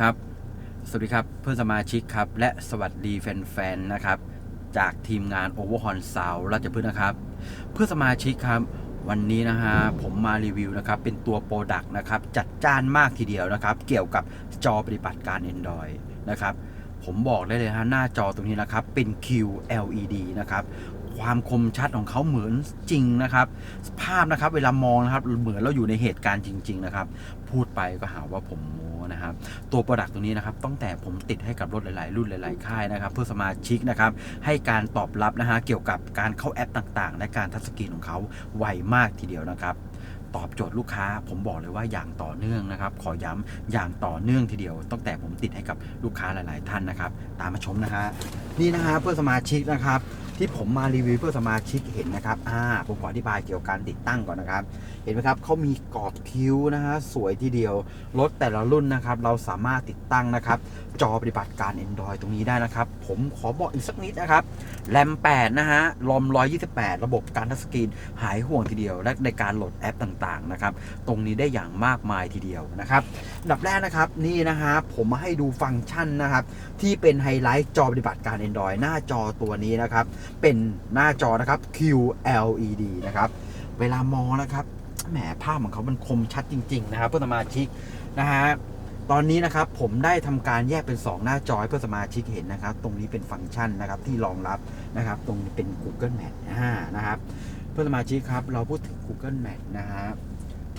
ครับ สวัสดีครับเพื่อนสมาชิกครับ และสวัสดีแฟนๆนะครับ จากทีมงาน Overhorn Sound ราชพฤกษ์นะครับ เพื่อนสมาชิกครับ วันนี้นะฮะผมมารีวิวนะครับ เป็นตัวโปรดักต์นะครับ จัดจ้านมากทีเดียวนะครับ เกี่ยวกับจอปฏิบัติการ Android นะครับ ผมบอกได้เลยฮะหน้าจอตรงนี้นะครับ เป็น QLED นะครับ ความคมชัดของเขาเหมือนจริงนะครับ ภาพนะครับเวลามองนะครับเหมือนเราอยู่ในเหตุการณ์จริง ๆ นะครับ พูดไปก็หาว่าผมโม้นะครับ ตัวโปรดักต์ตัวนี้นะครับตั้งแต่ผมติดให้กับรถหลายๆ รุ่นหลาย ๆ ค่ายนะครับ เพื่อสมาชิกนะครับให้การตอบรับนะฮะเกี่ยวกับการเข้าแอปต่างๆ และการทัชสกรีนของเขาไวมากทีเดียวนะครับตอบโจทย์ลูกค้า ผมบอกเลยว่าอย่างต่อเนื่องนะครับ ขอย้ำอย่างต่อเนื่องทีเดียว ตั้งแต่ผมติดให้กับลูกค้าหลาย ๆ ท่านนะครับ ตามมาชมนะฮะนี่นะฮะเพื่อสมาชิกนะครับ ที่ผมมารีวิวเพื่อสมาชิกเห็นนะครับ อ่า ผมขออธิบายเกี่ยวกับการติดตั้งก่อนนะครับ เห็นไหมครับเขามีกรอบคิ้วนะฮะ สวยทีเดียว รถแต่ละรุ่นนะครับ เราสามารถติดตั้งนะครับ จอปฏิบัติการ Android ตรงนี้ได้นะครับ ผมขอบอกอีกสักนิดนะครับ แรม 8 นะฮะลอม 128 ระบบการทัชสกรีน หายห่วงทีเดียว และในการโหลดแอปต่างๆ นะครับ ตรงนี้ได้อย่างมากมายทีเดียวนะครับดับแรกนะครับนี่นะฮะผมมาให้ดูฟังก์ชันนะครับ ที่เป็นไฮไลท์จอปฏิบัติการ Android หน้าจอตัวนี้นะครับ เป็นหน้าจอนะครับ QLED นะครับเวลามองนะครับแหมภาพของเขามันคมชัดจริง ๆ นะครับเพื่อนสมาชิกนะฮะตอนนี้นะครับผมได้ทำการแยกเป็น 2 หน้าจอให้เพื่อนสมาชิกเห็นนะครับ ตรงนี้เป็นฟังก์ชันนะครับที่รองรับนะครับ ตรงนี้เป็น Google Map นะครับเพื่อนสมาชิกครับเราพูดถึง Google Map นะฮะ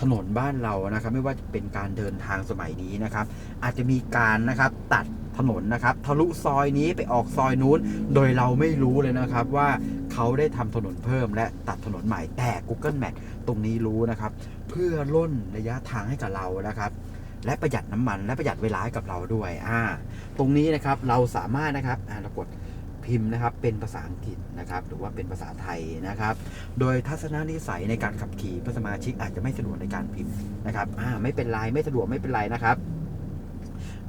ถนนบ้านเรานะครับไม่ว่าจะเป็นการเดินทางสมัยนี้นะครับ อาจจะมีการนะครับตัดถนนนะครับทะลุซอยนี้ไปออกซอยนู้น โดยเราไม่รู้เลยนะครับว่าเขาได้ทำถนนเพิ่มและตัดถนนใหม่แต่ Google Map ตรงนี้รู้นะครับ เพื่อล่นระยะทางให้กับเรานะครับและประหยัดน้ำมันและประหยัดเวลาให้กับเราด้วยอ่าตรงนี้นะครับเราสามารถนะครับอ่าเรากด พิมพ์นะครับเป็นภาษาอังกฤษนะครับหรือว่าเป็นภาษาไทยนะครับ โดยทัศนนิสัยในการขับขี่พื่อนสมาชิกอาจจะไม่สะดวกในการพิมพ์นะครับอ่าไม่เป็นไรไม่สะดวกไม่เป็นไรนะครับ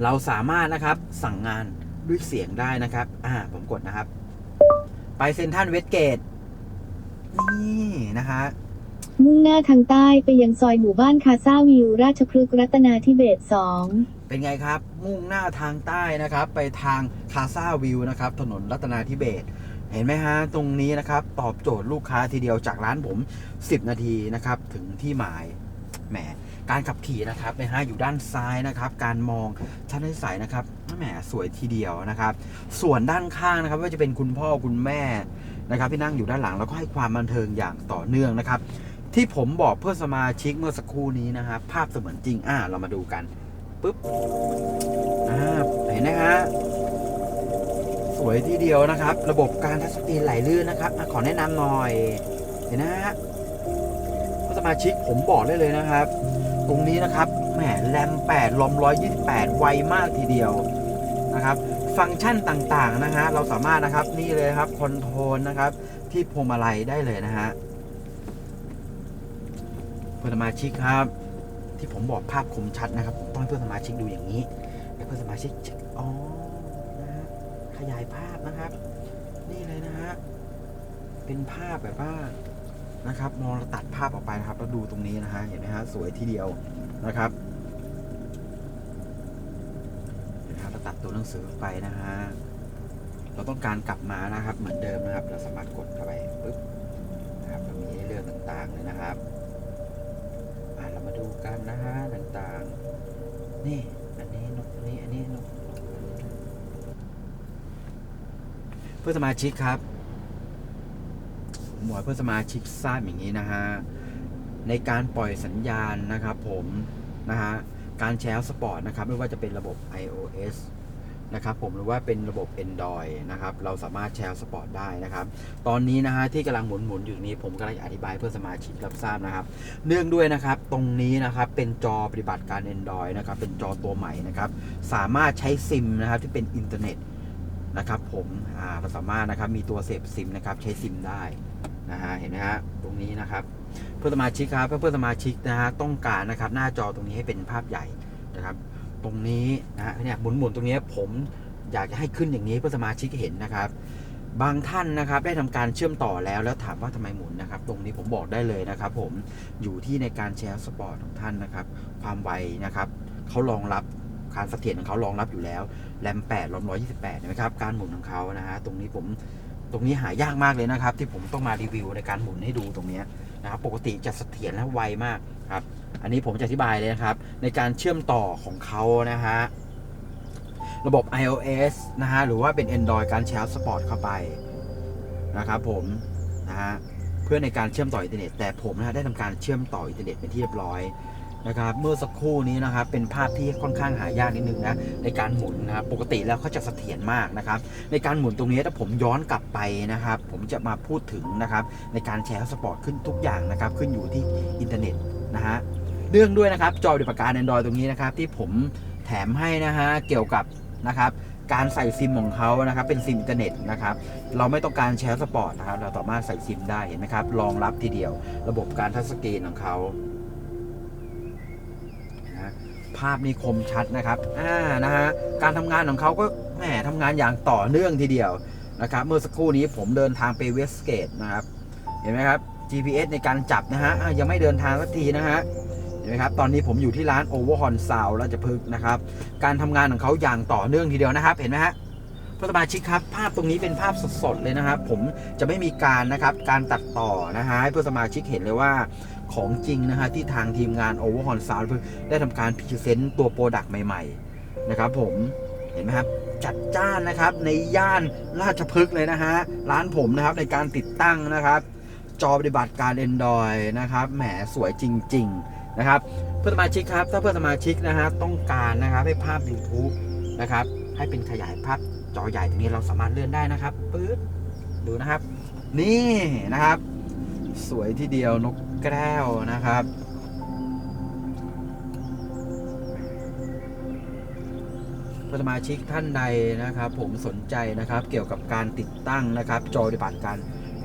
เราสามารถนะครับสั่งงานด้วยเสียงได้นะครับอ่าผมกดนะครับ ไปเซนทันเวสเกตนี่นะฮะมุ่งหน้าทางใต้ไปยังซอยหมู่บ้านคาซาวิว ราชพฤกษ์รัตนาธิเบศสอง เป็นไงครับ มุ่งหน้าทางใต้นะครับ ไปทางคาซาวิวนะครับ ถนนรัตนาธิเบศเห็นไหมฮะ ตรงนี้นะครับ ตอบโจทย์ลูกค้าทีเดียวจากร้านผม 10 นาทีนะครับ ถึงที่หมายแหมการขับขี่นะครับนะฮะอยู่ด้านซ้ายนะครับ การมองชั้นใสนะครับแหมสวยทีเดียวนะครับ ส่วนด้านข้างนะครับว่าจะเป็นคุณพ่อคุณแม่นะครับที่นั่งอยู่ด้านหลังแล้วก็ให้ความบันเทิงอย่างต่อเนื่องนะครับ ที่ผมบอกเพื่อสมาชิกเมื่อสักครู่นี้นะครับ ภาพเสมือนจริงอ่าเรามาดูกัน ปุ๊บอ่าเห็นนะฮะสวยทีเดียวนะครับ ระบบการทัชสกรีนไหลลื่นนะครับอะขอแนะนำหน่อย เห็นนะฮะเพื่อนสมาชิกผมบอกได้เลยนะครับ ตรงนี้นะครับแหมแรม8ลอม128 ไวมากทีเดียวนะครับ ฟังก์ชันต่างๆนะฮะเราสามารถนะครับนี่เลยครับคอนโทรลนะครับ ที่พวงมาลัยได้เลยนะฮะเพื่อนสมาชิกครับ ที่ผมบอกภาพคมชัดนะครับ ผมต้องให้เพื่อนสมาชิกดูอย่างนี้ให้เพื่อนสมาชิกอ๋อนะฮะขยายภาพนะครับ นี่เลยนะฮะเป็นภาพแบบว่านะครับมองเราตัดภาพออกไปนะครับ แล้วดูตรงนี้นะฮะเห็นไหมฮะสวยทีเดียวนะครับเห็นไหมครับเราตัดตัวหนังสือออกไปนะฮะเราต้องการกลับมานะครับ เหมือนเดิมนะครับ เราสามารถกดเข้าไปปุ๊บนะครับเรามีให้เลือกต่างๆเลยนะครับ กันนะฮะต่างๆ นี่ อันนี้นกอันนี้อันนี้นกเพื่อนสมาชิกครับ หมวยเพื่อนสมาชิกทราบอย่างนี้นะฮะ ในการปล่อยสัญญาณนะครับผมนะฮะ การแชร์สปอร์ตนะครับ ไม่ว่าจะเป็นระบบ iOS นะครับผมหรือว่าเป็นระบบ Android นะครับเราสามารถแชร์สปอร์ตได้นะครับ ตอนนี้นะฮะที่กำลังหมุนๆอยู่นี้ผมกำลังอธิบายเพื่อสมาชิกรับทราบนะครับ เนื่องด้วยนะครับตรงนี้นะครับเป็นจอปฏิบัติการ Android นะครับเป็นจอตัวใหม่นะครับสามารถใช้ซิมนะครับที่เป็นอินเทอร์เน็ตนะครับผมเราสามารถนะครับมีตัวเสพซิมนะครับใช้ซิมได้นะฮะเห็นไหมฮะตรงนี้นะครับเพื่อสมาชิกครับเพื่อสมาชิกนะฮะต้องการนะครับหน้าจอตรงนี้ให้เป็นภาพใหญ่นะครับ ตรงนี้นะฮะเนี่ยหมุนๆตรงนี้ผมอยากจะให้ขึ้นอย่างนี้เพื่อสมาชิกเห็นนะครับ บางท่านนะครับได้ทำการเชื่อมต่อแล้วแล้วถามว่าทำไมหมุนนะครับ ตรงนี้ผมบอกได้เลยนะครับ ผมอยู่ที่ในการแชร์สปอร์ตของท่านนะครับ ความไวนะครับเขารองรับการเสถียรของเขารองรับอยู่แล้วแรม8รอม128นะครับการหมุนของเขานะฮะตรงนี้ผม ตรงนี้หายากมากเลยนะครับ ที่ผมต้องมารีวิวในการหมุนให้ดูตรงนี้นะครับปกติจะเสถียรและไวมากครับอันนี้ผมจะอธิบายเลยนะครับ ในการเชื่อมต่อของเขานะฮะระบบ iOS นะฮะหรือว่าเป็น Android การแชร์สปอร์ตเข้าไปนะครับผมนะฮะเพื่อในการเชื่อมต่ออินเทอร์เน็ตแต่ผมนะฮะได้ทำการเชื่อมต่ออินเทอร์เน็ตเป็นที่เรียบร้อย นะครับเมื่อสักครู่นี้นะครับเป็นภาพที่ค่อนข้างหายากนิดนึงนะในการหมุนนะครับปกติแล้วเขาจะเสถียรมากนะครับในการหมุนตรงนี้ถ้าผมย้อนกลับไปนะครับ ผมจะมาพูดถึงนะครับในการแชร์สปอร์ตขึ้นทุกอย่างนะครับขึ้นอยู่ที่อินเทอร์เน็ตนะฮะเรื่องด้วยนะครับจอปฏิบัติการ Android ตรงนี้นะครับที่ผมแถมให้นะฮะเกี่ยวกับนะครับการใส่ซิมของเขานะครับเป็นซิมอินเทอร์เน็ตนะครับเราไม่ต้องการแชร์สปอร์ตนะครับเราสามารถใส่ซิมได้เห็นไหมครับรองรับทีเดียว ระบบการทัชสกรีนของเขา ภาพนี่คมชัดนะครับอ่านะฮะการทำงานของเขาก็แหมทำงานอย่างต่อเนื่องทีเดียวนะครับเมื่อสักครู่นี้ผมเดินทางไปเวสเกตนะครับ เห็นไหมครับ GPS ในการจับนะฮะยังไม่เดินทางสักทีนะฮะเห็นไหมครับตอนนี้ผมอยู่ที่ร้านโอเวอร์ฮอนซาวราชพฤกษ์นะครับ การทำงานของเขาอย่างต่อเนื่องทีเดียวนะครับ เห็นไหมฮะ เพื่อนสมาชิกครับ ภาพตรงนี้เป็นภาพสดๆเลยนะครับ ผมจะไม่มีการนะครับการตัดต่อนะฮะให้เพื่อนสมาชิกเห็นเลยว่าของจริงนะฮะที่ทางทีมงาน Overhorn Sound ได้ทำการพรีเซนต์ตัวโปรดักต์ใหม่ๆนะครับ ผมเห็นไหมครับจัดจ้านนะครับในย่านราชพฤกษ์เลยนะฮะร้านผมนะครับในการติดตั้งนะครับ จอปฏิบัติการ Android นะครับแหมสวยจริง ๆนะครับ เพื่อนสมาชิกครับ ถ้าเพื่อนสมาชิกนะฮะต้องการนะครับให้ภาพ YouTube นะครับให้เป็นขยายภาพ จอใหญ่ตรงนี้เราสามารถเลื่อนได้นะครับปื๊ดดูนะครับ นี่นะครับ สวยที่เดียวนกแก้วนะครับพสมาชิกท่านใดนะครับ ผมสนใจนะครับเกี่ยวกับการติดตั้งนะครับ จอปฏิบัติการ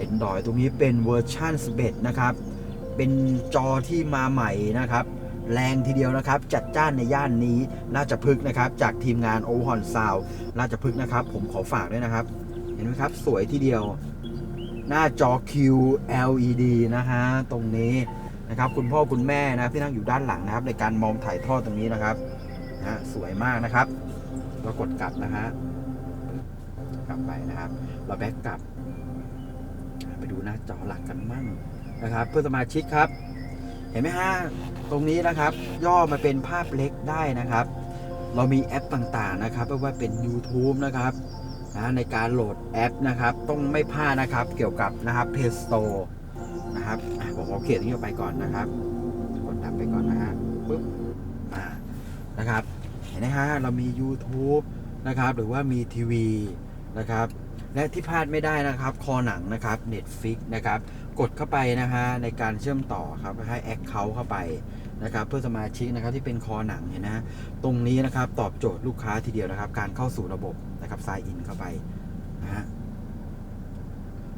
Android ตรงนี้เป็นเวอร์ชัน11 นะครับ เป็นจอที่มาใหม่นะครับ แรงทีเดียวนะครับ จัดจ้านในย่านนี้ราชพฤกษ์นะครับ จากทีมงานโอฮอนซาวราชพฤกษ์นะครับ ผมขอฝากด้วยนะครับ เห็นไหมครับ สวยทีเดียว หน้าจอ QLED นะฮะตรงนี้นะครับ คุณพ่อคุณแม่นะที่นั่งอยู่ด้านหลังนะครับ ในการมองถ่ายทอดตรงนี้นะครับนะสวยมากนะครับเรากดกลับนะฮะกลับไปนะครับ เราแบ็กกลับ ไปดูหน้าจอหลักกันมั่งนะครับ เพื่อสมาชิกครับ ห็นไหมฮะตรงนี้นะครับ ย่อมาเป็นภาพเล็กได้นะครับ เรามีแอปต่างๆนะครับไม่ว่าเป็น YouTube นะครับนะในการโหลดแอปนะครับ ต้องไม่พลาดนะครับ เกี่ยวกับนะครับ Play Store นะครับผมขอเขียนนี้ออกไปก่อนนะครับ กดดับไปก่อนนะฮะปึ๊บอ่านะครับ เห็นไหมฮะเรามี YouTube นะครับ หรือว่ามีทีวีนะครับ และที่พลาดไม่ได้นะครับ คอหนังนะครับ Netflix นะครับ กดเข้าไปนะฮะในการเชื่อมต่อครับให้แอคเคาท์เข้าไปนะครับเพื่อสมาชิกนะครับที่เป็นคอหนังเห็นนะตรงนี้นะครับตอบโจทย์ลูกค้าทีเดียวนะครับ การเข้าสู่ระบบนะครับ sign in เข้าไปนะฮะ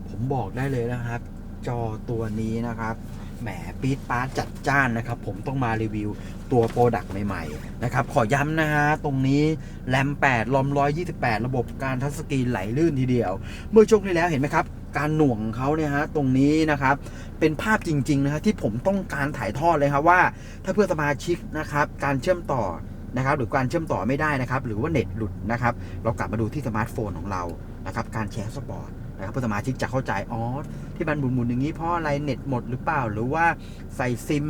ผมบอกได้เลยนะครับ จอตัวนี้นะครับแหมปี๊ดปาร์ตจัดจ้านนะครับ ผมต้องมารีวิวตัวโปรดักต์ใหม่ๆนะครับ ขอย้ำนะฮะ ตรงนี้แรม8ลอม128 ระบบการทัชสกรีนไหลลื่นทีเดียว เมื่อช่วงที่แล้วเห็นไหมครับ การหน่วงเขาเนี่ยฮะตรงนี้นะครับ เป็นภาพจริง ๆ นะฮะที่ผมต้องการถ่ายทอดเลยครับว่า ถ้าเพื่อนสมาชิกนะครับ การเชื่อมต่อนะครับ หรือการเชื่อมต่อไม่ได้นะครับ หรือว่าเน็ตหลุดนะครับ เรากลับมาดูที่สมาร์ทโฟนของเรานะครับ การแชร์สปอร์ตนะครับเพื่อสมาชิกจะเข้าใจอ๋อที่มันหมุนๆอย่างนี้เพราะอะไรเน็ตหมดหรือเปล่า หรือว่าใส่ซิม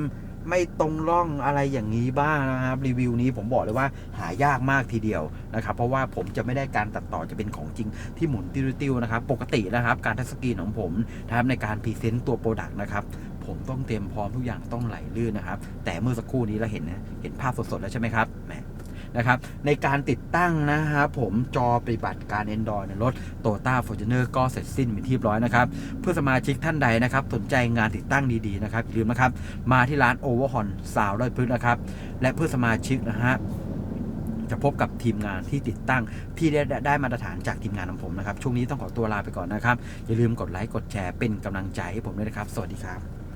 ไม่ตรงร่องอะไรอย่างนี้บ้างนะครับ รีวิวนี้ผมบอกเลยว่าหายากมากทีเดียวนะครับ เพราะว่าผมจะไม่ได้การตัดต่อจะเป็นของจริงที่หมุนติ้วๆนะครับ ปกตินะครับ การทัชสกรีนของผมนะครับในการพรีเซนต์ตัวโปรดักต์นะครับผมต้องเตรียมพร้อมทุกอย่างต้องไหลลื่นนะครับ แต่เมื่อสักครู่นี้เราเห็นนะเห็นภาพสดๆแล้วใช่ไหมครับแหม นะครับในการติดตั้งนะครับผมจอปฏิบัติการ Android ในรถ Toyota Fortuner ก็เสร็จสิ้นเป็นที่เรียบร้อยนะครับ เพื่อสมาชิกท่านใดนะครับ สนใจงานติดตั้งดีๆนะครับอย่าลืมนะครับ มาที่ร้าน Overhorn Sound ร้อยพื้นนะครับ และเพื่อสมาชิกนะฮะจะพบกับทีมงานที่ติดตั้งที่ได้ได้มาตรฐานจากทีมงานของผมนะครับ ช่วงนี้ต้องขอตัวลาไปก่อนนะครับ อย่าลืมกดไลค์กดแชร์เป็นกำลังใจให้ผมด้วยนะครับ สวัสดีครับ